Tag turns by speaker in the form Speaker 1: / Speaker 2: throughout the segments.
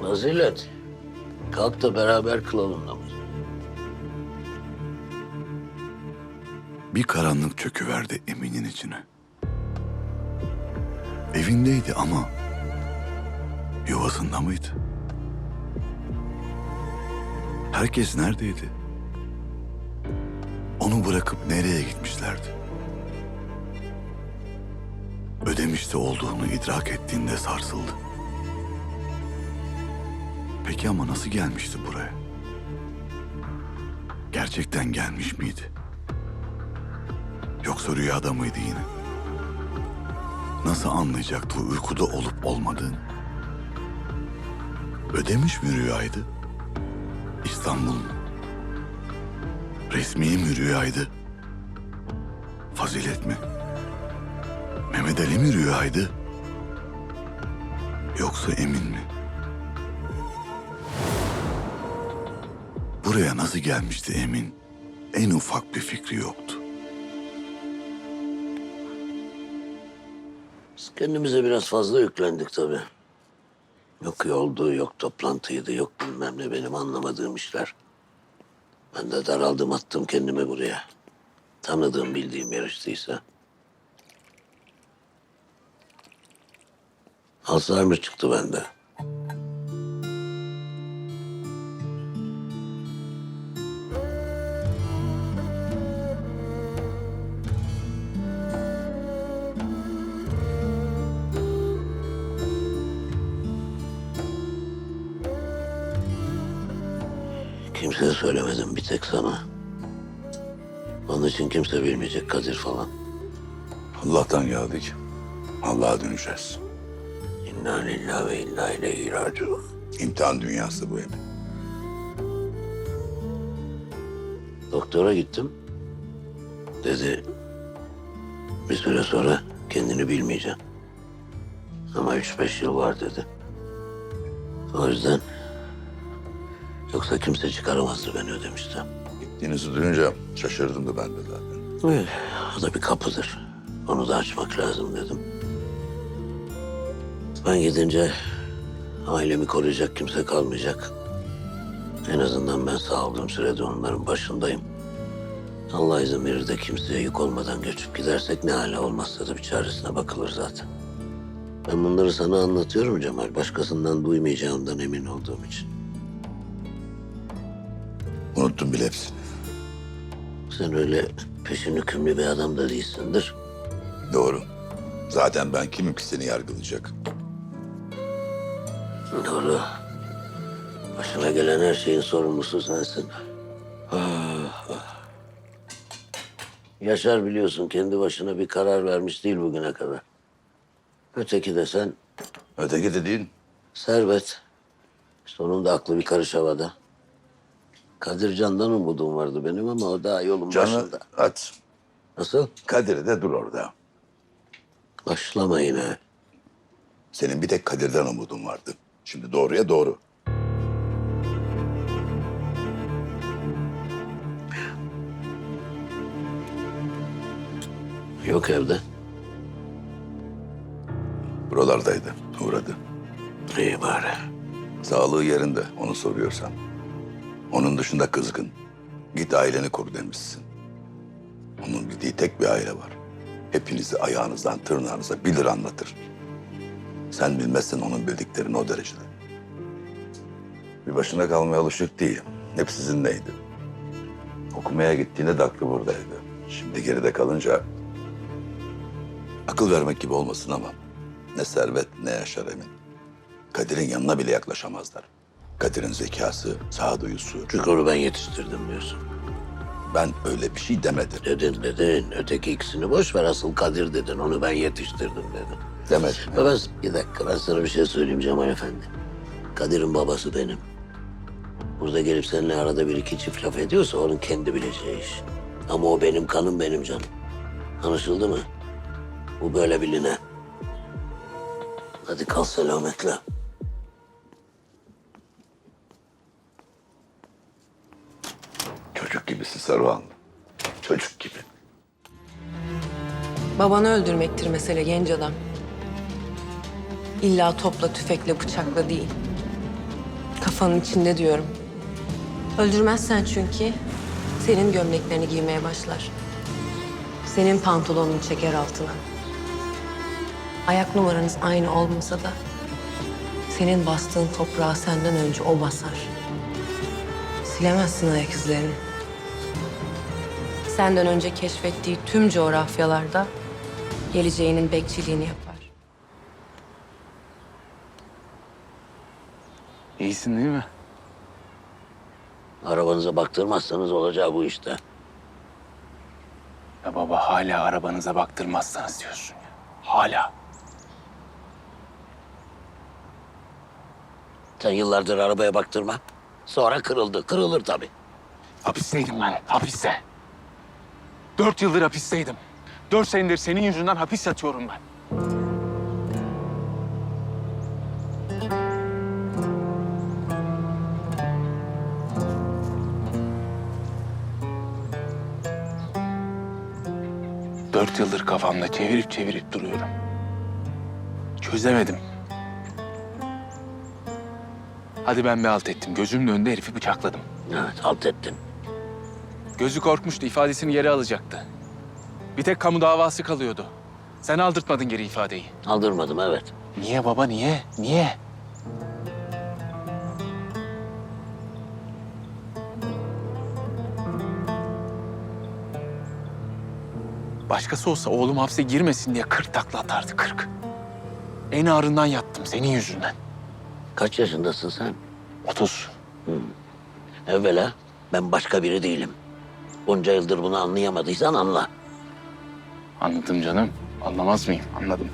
Speaker 1: Fazilet. Kalk da beraber kılalım namazı.
Speaker 2: Bir karanlık çöküverdi Emin'in içine. Evindeydi ama yuvasında mıydı? Herkes neredeydi? Onu bırakıp nereye gitmişlerdi? Ödemişte olduğunu idrak ettiğinde sarsıldı. Peki ama nasıl gelmişti buraya? Gerçekten gelmiş miydi? Yoksa rüyada mıydı yine? Nasıl anlayacaktı uykuda olup olmadığını? Ödemiş mi rüyaydı? İstanbul mu? Resmi mi rüyaydı? Fazilet mi? Mehmet Ali mi rüyaydı? Yoksa Emin mi? Buraya nasıl gelmişti Emin? En ufak bir fikri yoktu.
Speaker 1: Biz kendimize biraz fazla yüklendik tabii. Yok yoldu, yok toplantıydı, yok bilmem ne benim anlamadığım işler. Ben de daraldım attım kendimi buraya. Tanıdığım bildiğim yer işteyse. Alzheimer çıktı bende. Söylemedim bir tek sana. Onun için kimse bilmeyecek Kadir falan.
Speaker 2: Allah'tan geldik. Allah'a döneceğiz.
Speaker 1: İnna lillahi ve inna ileyhi raciun.
Speaker 2: İmtihan dünyası bu Emin.
Speaker 1: Doktora gittim. Dedi bir süre sonra kendini bilmeyeceksin. Ama üç beş yıl var dedi. O yüzden yoksa kimse çıkaramazdı beni ödemişten.
Speaker 3: Gittiğinizi duyunca şaşırdım da ben de zaten.
Speaker 1: Öyle. O da bir kapıdır. Onu da açmak lazım dedim. Ben gidince ailemi koruyacak kimse kalmayacak. En azından ben sağ olduğum sürede onların başındayım. Allah izin verir de kimseye yük olmadan göçüp gidersek ne hale olmazsa da bir çaresine bakılır zaten. Ben bunları sana anlatıyorum Cemal. Başkasından duymayacağımdan emin olduğum için.
Speaker 3: Unuttum bile hepsini.
Speaker 1: Sen öyle peşin hükümlü bir adam da değilsindir.
Speaker 3: Doğru. Zaten ben kimim ki seni yargılayacak?
Speaker 1: Doğru. Başına gelen her şeyin sorumlusu sensin. Ah, ah. Yaşar biliyorsun kendi başına bir karar vermiş değil bugüne kadar. Öteki de sen
Speaker 3: Öteki dediğin
Speaker 1: servet. İşte onun da aklı bir karış havada. Kadir Can'dan umudum vardı benim ama o daha yolun
Speaker 3: canı
Speaker 1: başında.
Speaker 3: at.
Speaker 1: Nasıl?
Speaker 3: Kadir'e de dur orada.
Speaker 1: Başlama yine.
Speaker 3: Senin bir tek Kadir'den umudun vardı. Şimdi doğruya doğru.
Speaker 1: Yok evde.
Speaker 3: Buralardaydı. Uğradı.
Speaker 1: İyi bari.
Speaker 3: Sağlığı yerinde onu soruyorsan. Onun dışında kızgın. Git aileni koru demişsin. Onun bildiği tek bir aile var. Hepinizi ayağınızdan tırnağınıza bilir anlatır. Sen bilmezsen onun bildiklerini o derecede. Bir başına kalmaya alışık değil. Hep sizinleydi. Okumaya gittiğinde de aklı buradaydı. Şimdi geride kalınca akıl vermek gibi olmasın ama ne servet ne yaşar emin. Kadir'in yanına bile yaklaşamazlar. Kadir'in zekası, sağduyusu.
Speaker 1: Çünkü onu ben yetiştirdim diyorsun.
Speaker 3: Ben öyle bir şey demedim.
Speaker 1: Dedin dedin. Öteki ikisini boş ver. Asıl Kadir dedin. Onu ben yetiştirdim dedin.
Speaker 3: Demedim.
Speaker 1: Ya Ben, bir dakika ben sana bir şey söyleyeyim Cemal Efendi. Kadir'in babası benim. Burada gelip seninle arada bir iki çift laf ediyorsa onun kendi bileceği iş. Ama o benim kanım benim canım. Anlaşıldı mı? Bu böyle biline. Hadi kal selametle.
Speaker 3: Gibisin Saruhan. Çocuk gibi.
Speaker 4: Babanı öldürmektir mesele genç adam. İlla topla, tüfekle, bıçakla değil. Kafanın içinde diyorum. Öldürmezsen çünkü senin gömleklerini giymeye başlar. Senin pantolonunu çeker altına. Ayak numaranız aynı olmasa da senin bastığın toprağı senden önce o basar. Silemezsin ayak izlerini. Senden önce keşfettiği tüm coğrafyalarda geleceğinin bekçiliğini yapar.
Speaker 5: İyisin değil mi?
Speaker 1: Arabanıza baktırmazsanız olacağı bu işte.
Speaker 5: Ya baba hala arabanıza baktırmazsanız diyorsun ya. Hala.
Speaker 1: Sen yıllardır arabaya baktırma. Sonra kırıldı. Kırılır tabii.
Speaker 5: Hapisteydim ben, hapiste. Dört yıldır hapisteydim. Dört senedir senin yüzünden hapis yatıyorum ben. Dört yıldır kafamda çevirip çevirip duruyorum. Çözemedim. Hadi ben bir alt ettim. Gözümün önünde herifi bıçakladım.
Speaker 1: Evet alt ettin.
Speaker 5: Gözü korkmuştu, ifadesini geri alacaktı. Bir tek kamu davası kalıyordu. Sen aldırtmadın geri ifadeyi.
Speaker 1: Aldırmadım evet.
Speaker 5: Niye baba, niye? Niye? Başkası olsa oğlum hapse girmesin diye kırk takla atardı, kırk. En ağrından yattım senin yüzünden.
Speaker 1: Kaç yaşındasın sen?
Speaker 5: Otuz.
Speaker 1: Evvela ben başka biri değilim. Bunca yıldır bunu anlayamadıysan anla.
Speaker 5: Anladım canım. Anlamaz mıyım? Anladım.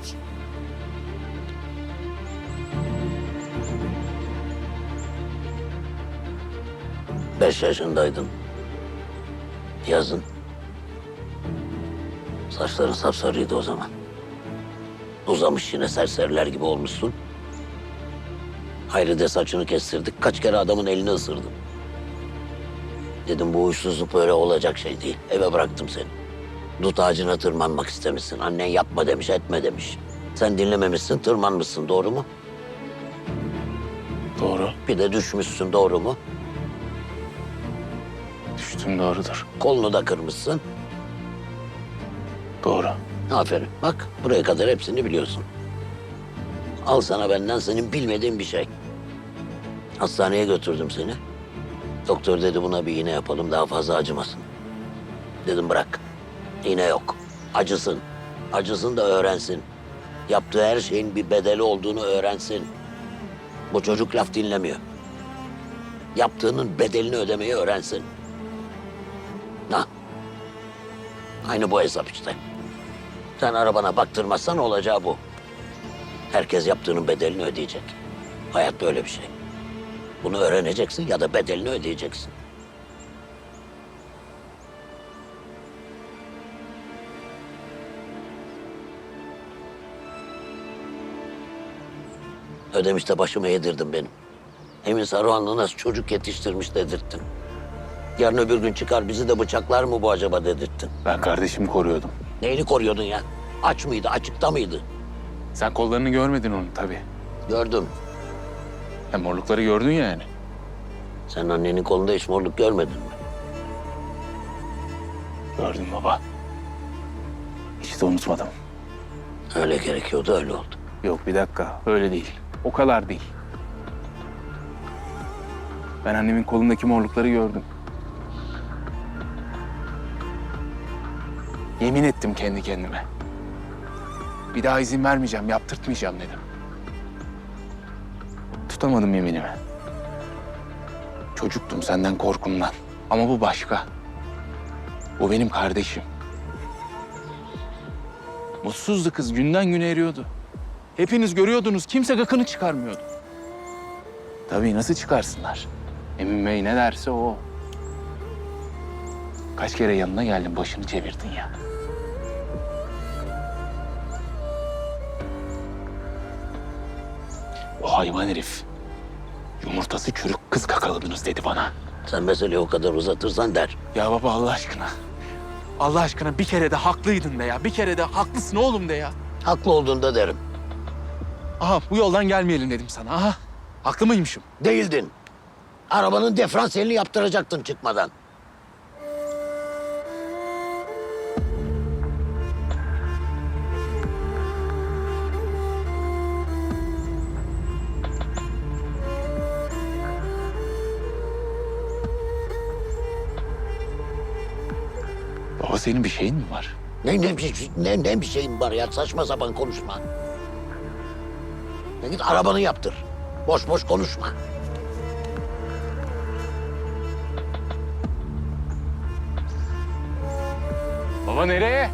Speaker 1: Beş yaşındaydın. Yazın. Saçların sapsarıydı o zaman. Uzamış yine serseriler gibi olmuşsun. Hayri de saçını kestirdik. Kaç kere adamın elini ısırdım. Dedim bu huysuzluk böyle olacak şey değil. Eve bıraktım seni. Dut ağacına tırmanmak istemişsin. Annen yapma demiş, etme demiş. Sen dinlememişsin, tırmanmışsın. Doğru mu?
Speaker 5: Doğru.
Speaker 1: Bir de düşmüşsün. Doğru mu?
Speaker 5: Düştüm doğrudur.
Speaker 1: Kolunu da kırmışsın.
Speaker 5: Doğru.
Speaker 1: Aferin. Bak buraya kadar hepsini biliyorsun. Al sana benden senin bilmediğin bir şey. Hastaneye götürdüm seni. Doktor dedi buna bir iğne yapalım daha fazla acımasın. Dedim bırak. İğne yok. Acısın. Acısın da öğrensin. Yaptığı her şeyin bir bedeli olduğunu öğrensin. Bu çocuk laf dinlemiyor. Yaptığının bedelini ödemeyi öğrensin. Ha. Aynı bu hesap işte. Sen arabana baktırmazsan olacağı bu. Herkes yaptığının bedelini ödeyecek. Hayat böyle bir şey. Bunu öğreneceksin ya da bedelini ödeyeceksin. Ödemişte başıma yedirdin benim. Emin Saruhanlı nasıl çocuk yetiştirmiş dedirttin. Yarın öbür gün çıkar bizi de bıçaklar mı bu acaba dedirttin.
Speaker 5: Ben kardeşimi koruyordum.
Speaker 1: Neyini koruyordun ya? Aç mıydı, açıkta mıydı?
Speaker 5: Sen kollarını görmedin onun tabii.
Speaker 1: Gördüm.
Speaker 5: Ya morlukları gördün ya yani.
Speaker 1: Sen annenin kolunda hiç morluk görmedin mi?
Speaker 5: Gördüm baba. Hiç de unutmadım.
Speaker 1: Öyle gerekiyordu, öyle oldu.
Speaker 5: Yok bir dakika öyle değil. O kadar değil. Ben annemin kolundaki morlukları gördüm. Yemin ettim kendi kendime. Bir daha izin vermeyeceğim, yaptırtmayacağım dedim. Tutamadım yeminimi. Çocuktum senden korkumdan. Ama bu başka. Bu benim kardeşim. Mutsuzdu kız, günden güne eriyordu. Hepiniz görüyordunuz, kimse gıkını çıkarmıyordu. Tabii nasıl çıkarsınlar? Emin Bey ne derse o. Kaç kere yanına geldim, başını çevirdin ya. Hayvan herif. Yumurtası çürük kız kakaladınız dedi bana.
Speaker 1: Sen meseleyi o kadar uzatırsan der.
Speaker 5: Ya baba Allah aşkına. Allah aşkına bir kere de haklıydın de ya. Bir kere de haklısın oğlum de ya.
Speaker 1: Haklı olduğunda derim.
Speaker 5: Aha bu yoldan gelmeyelim dedim sana. Aha. Haklı mıymışım?
Speaker 1: Değildin. Arabanın diferansiyelini yaptıracaktın çıkmadan.
Speaker 5: Senin bir şeyin mi var?
Speaker 1: Ne, ne, bir- ne, ne bir şeyim var ya saçma sapan konuşma. Ya git arabanı yaptır. Boş boş konuşma.
Speaker 5: Baba nereye?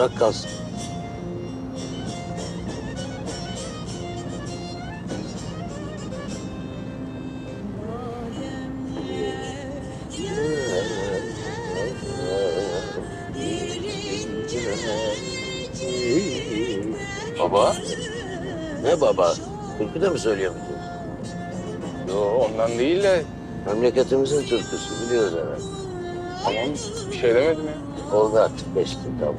Speaker 1: Bırak kalsın.
Speaker 5: Baba.
Speaker 1: Ne baba? Türkü de mi söylüyormuşsun?
Speaker 5: Yo ondan değil de
Speaker 1: Memleketimizin türküsü biliyoruz herhalde.
Speaker 5: tamam bir şey demedim ya.
Speaker 1: Oldu artık geçti tamam.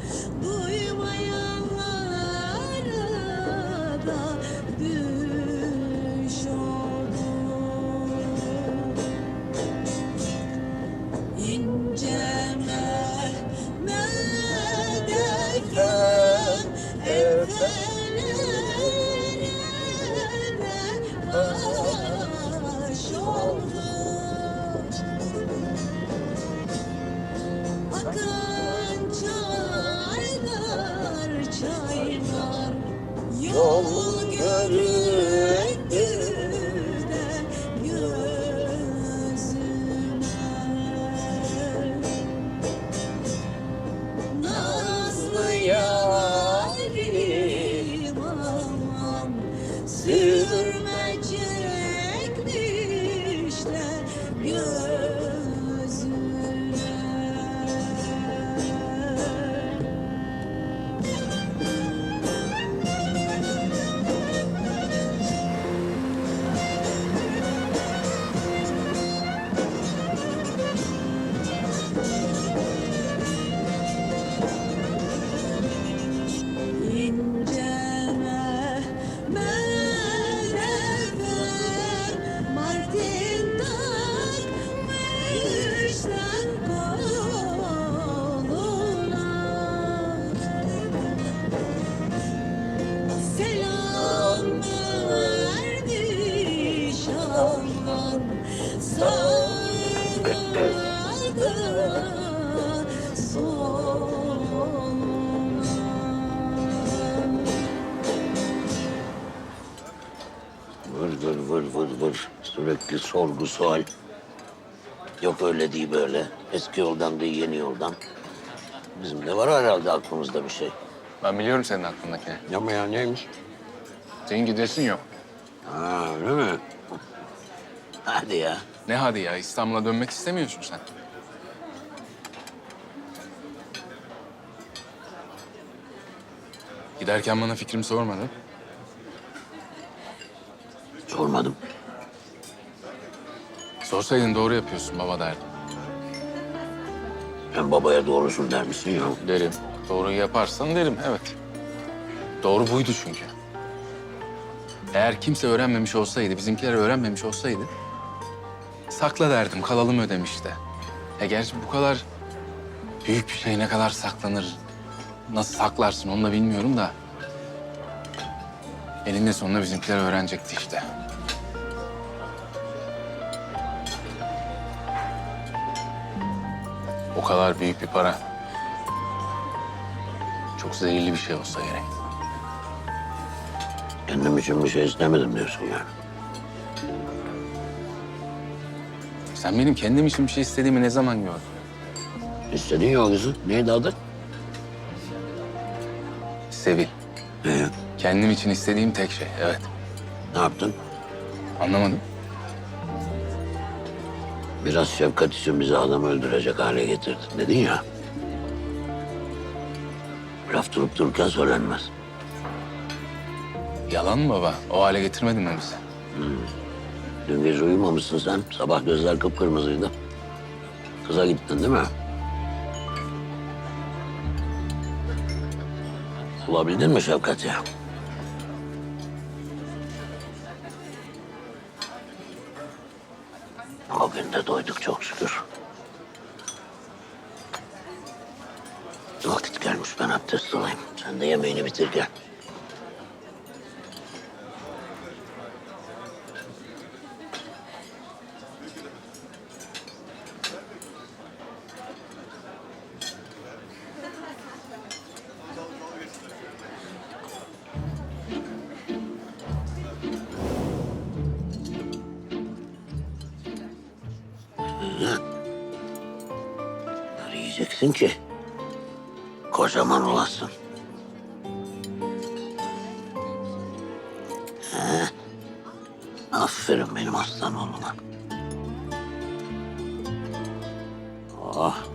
Speaker 6: Vermiş aman Sağlarda soluna
Speaker 1: Vır vır vır vır vır. Sürekli sorgu sual. Yok öyle değil böyle. Eski yoldan değil yeni yoldan. Bizim de var herhalde aklımızda bir şey.
Speaker 5: Ben biliyorum senin aklındakini.
Speaker 1: Ama ya neymiş?
Speaker 5: Senin gidesin yok.
Speaker 1: Ha öyle mi? Hadi ya.
Speaker 5: Ne hadi ya İstanbul'a dönmek istemiyorsun sen. Giderken bana fikrimi sormadın.
Speaker 1: Sormadım.
Speaker 5: Sorsaydın doğru yapıyorsun baba derdim.
Speaker 1: Sen babaya doğrusun der misin ya?
Speaker 5: Derim. Doğruyu yaparsan derim evet. Doğru buydu çünkü. Eğer kimse öğrenmemiş olsaydı, bizimkiler öğrenmemiş olsaydı... ...sakla derdim, kalalım ödemişte. E gerçi bu kadar büyük bir şey ne kadar saklanır, nasıl saklarsın onu da bilmiyorum da... ...eninde sonunda bizimkiler öğrenecekti işte. O kadar büyük bir para. Çok zehirli bir şey olsa gerek.
Speaker 1: Kendim için bir şey istemedim diyorsun yani.
Speaker 5: Sen benim kendim için bir şey istediğimi ne zaman gördün?
Speaker 1: İstediğin ya o kızı. Neydi adı?
Speaker 5: Sevil.
Speaker 1: Ee,
Speaker 5: Kendim için istediğim tek şey, evet.
Speaker 1: Ne yaptın?
Speaker 5: Anlamadım.
Speaker 1: Biraz şefkat için bizi adam öldürecek hale getirdin dedin ya. Laf durup dururken söylenmez.
Speaker 5: Yalan mı baba? O hale getirmedin mi bizi?
Speaker 1: Dün gece uyumamışsın sen. Sabah gözler kıpkırmızıydı. Kıza gittin değil mi? Bulabildin mi Şefkat'i? O gün de doyduk çok şükür. Vakit gelmiş ben abdest alayım. Sen de yemeğini bitir gel. Yiyeceksin ki kocaman olasın. He. Aferin benim aslan oğluma. Oh.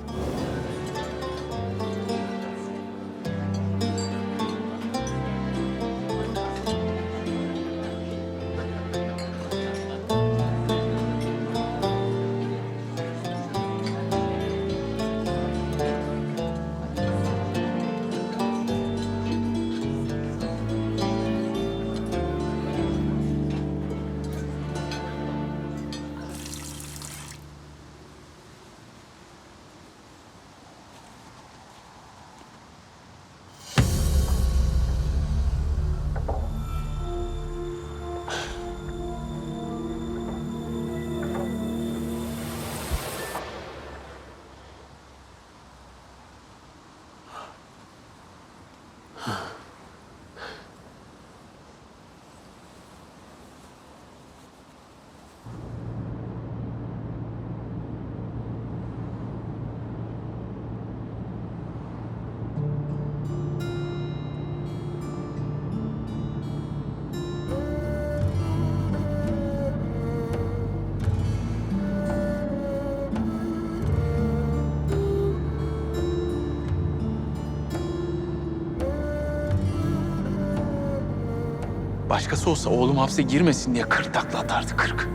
Speaker 5: Başkası olsa oğlum hapse girmesin diye kırk takla atardı kırk.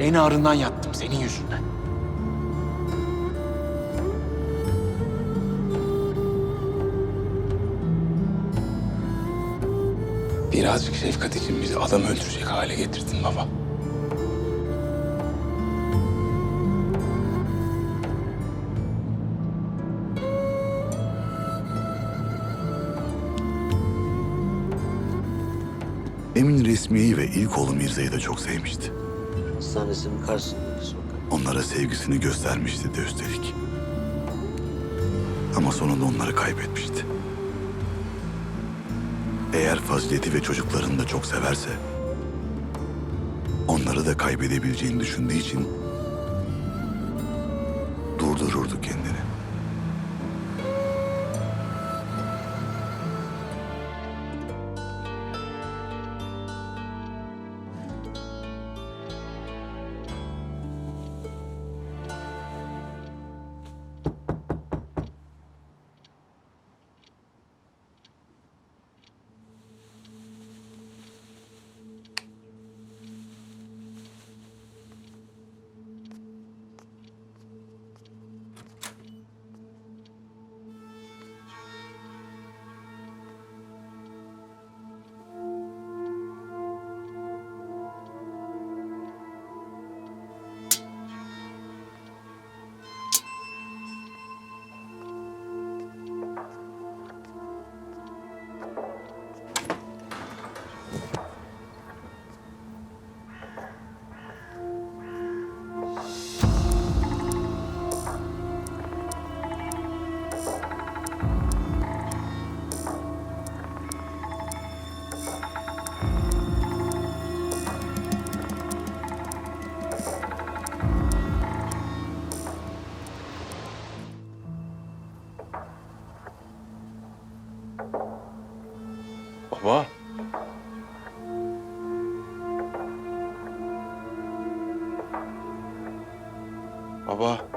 Speaker 5: En ağrından yattım senin yüzünden. Birazcık şefkat için bizi adam öldürecek hale getirdin baba.
Speaker 2: Resmiye'yi ve ilk oğlu Mirza'yı da çok sevmişti.
Speaker 1: Hastanesinin karşısındaki sokak.
Speaker 2: Onlara sevgisini göstermişti de üstelik. Ama sonunda onları kaybetmişti. Eğer Fazileti ve çocuklarını da çok severse... ...onları da kaybedebileceğini düşündüğü için... ...durdururdu kendini.
Speaker 5: Yapma.
Speaker 1: Baba.